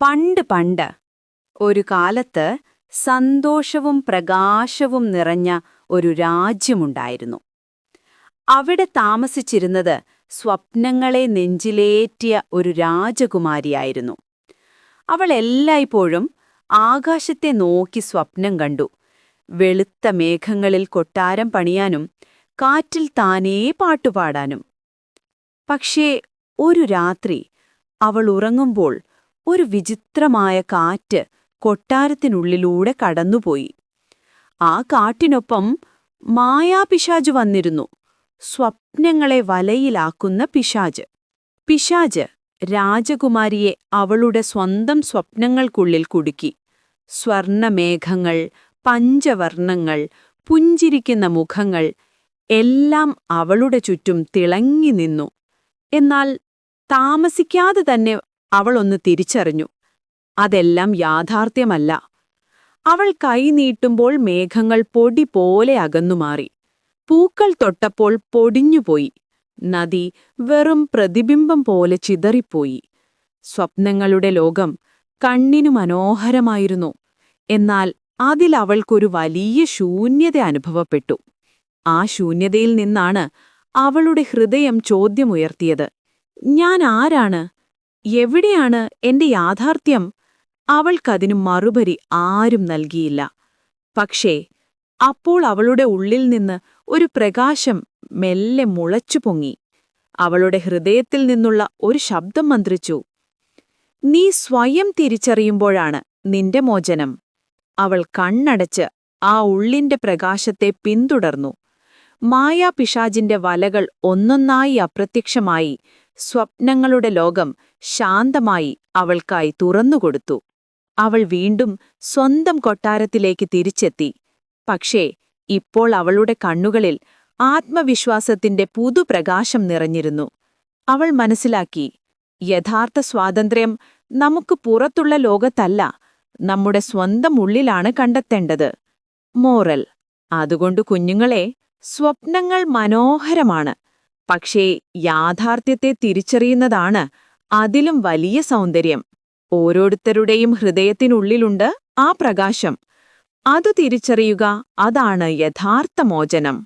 പണ്ട് പണ്ട് ഒരു കാലത്ത് സന്തോഷവും പ്രകാശവും നിറഞ്ഞ ഒരു രാജ്യമുണ്ടായിരുന്നു. അവിടെ താമസിച്ചിരുന്നത് സ്വപ്നങ്ങളെ നെഞ്ചിലേറ്റിയ ഒരു രാജകുമാരിയായിരുന്നു. അവൾ എല്ലായ്പ്പോഴും ആകാശത്തെ നോക്കി സ്വപ്നം കണ്ടു. വെളുത്ത മേഘങ്ങളിൽ കൊട്ടാരം പണിയാനും കാറ്റിൽ താനേ പാട്ടുപാടാനും. പക്ഷേ ഒരു രാത്രി അവൾ ഉറങ്ങുമ്പോൾ ഒരു വിചിത്രമായ കാറ്റ് കൊട്ടാരത്തിനുള്ളിലൂടെ കടന്നുപോയി. ആ കാട്ടിനൊപ്പം മായാപിശാജ് വന്നിരുന്നു. സ്വപ്നങ്ങളെ വലയിലാക്കുന്ന പിശാജ് പിശാജ് രാജകുമാരിയെ അവളുടെ സ്വന്തം സ്വപ്നങ്ങൾക്കുള്ളിൽ കുടുക്കി. സ്വർണമേഘങ്ങൾ പഞ്ചവർണങ്ങൾ പുഞ്ചിരിക്കുന്ന മുഖങ്ങൾ എല്ലാം അവളുടെ ചുറ്റും തിളങ്ങി നിന്നു. എന്നാൽ താമസിക്കാതെ തന്നെ അവളൊന്ന് തിരിച്ചറിഞ്ഞു. അതെല്ലാം യാഥാർത്ഥ്യമല്ല. അവൾ കൈനീട്ടുമ്പോൾ മേഘങ്ങൾ പൊടി പോലെ അകന്നുമാറി പൂക്കൾ തൊട്ടപ്പോൾ പൊടിഞ്ഞുപോയി. നദി വെറും പ്രതിബിംബം പോലെ ചിതറിപ്പോയി. സ്വപ്നങ്ങളുടെ ലോകം കണ്ണിനു മനോഹരമായിരുന്നു. എന്നാൽ അതിൽ അവൾക്കൊരു വലിയ ശൂന്യത അനുഭവപ്പെട്ടു. ആ ശൂന്യതയിൽ നിന്നാണ് അവളുടെ ഹൃദയം ചോദ്യമുയർത്തിയത്. ഞാൻ ആരാണ്? എവിടെയാണ് എന്റെ യാഥാർത്ഥ്യം? അവൾക്കതിനു മറുപടി ആരും നൽകിയില്ല. പക്ഷേ അപ്പോൾ അവളുടെ ഉള്ളിൽ നിന്ന് ഒരു പ്രകാശം മെല്ലെ മുളച്ചു പൊങ്ങി. അവളുടെ ഹൃദയത്തിൽ നിന്നുള്ള ഒരു ശബ്ദം മന്ത്രിച്ചു. നീ സ്വയം തിരിച്ചറിയുമ്പോഴാണ് നിന്റെ മോചനം. അവൾ കണ്ണടച്ച് ആ ഉള്ളിന്റെ പ്രകാശത്തെ പിന്തുടർന്നു. മായാപിശാജിന്റെ വലകൾ ഒന്നൊന്നായി അപ്രത്യക്ഷമായി. സ്വപ്നങ്ങളുടെ ലോകം ശാന്തമായി അവൾക്കായി തുറന്നുകൊടുത്തു. അവൾ വീണ്ടും സ്വന്തം കൊട്ടാരത്തിലേക്ക് തിരിച്ചെത്തി. പക്ഷേ ഇപ്പോൾ അവളുടെ കണ്ണുകളിൽ ആത്മവിശ്വാസത്തിന്റെ പുതുപ്രകാശം നിറഞ്ഞിരുന്നു. അവൾ മനസ്സിലാക്കി യഥാർത്ഥ സ്വാതന്ത്ര്യം നമുക്ക് പുറത്തുള്ള ലോകത്തല്ല നമ്മുടെ സ്വന്തം ഉള്ളിലാണ് കണ്ടെത്തേണ്ടത്. മോറൽ അതുകൊണ്ട് കുഞ്ഞുങ്ങളെ സ്വപ്നങ്ങൾ മനോഹരമാണ്. പക്ഷേ യാഥാർത്ഥ്യത്തെ തിരിച്ചറിയുന്നതാണ് അതിലും വലിയ സൗന്ദര്യം. ഓരോരുത്തരുടെയും ഹൃദയത്തിനുള്ളിലുണ്ട് ആ പ്രകാശം. അതു തിരിച്ചറിയുക അതാണ് യഥാർത്ഥ മോചനം.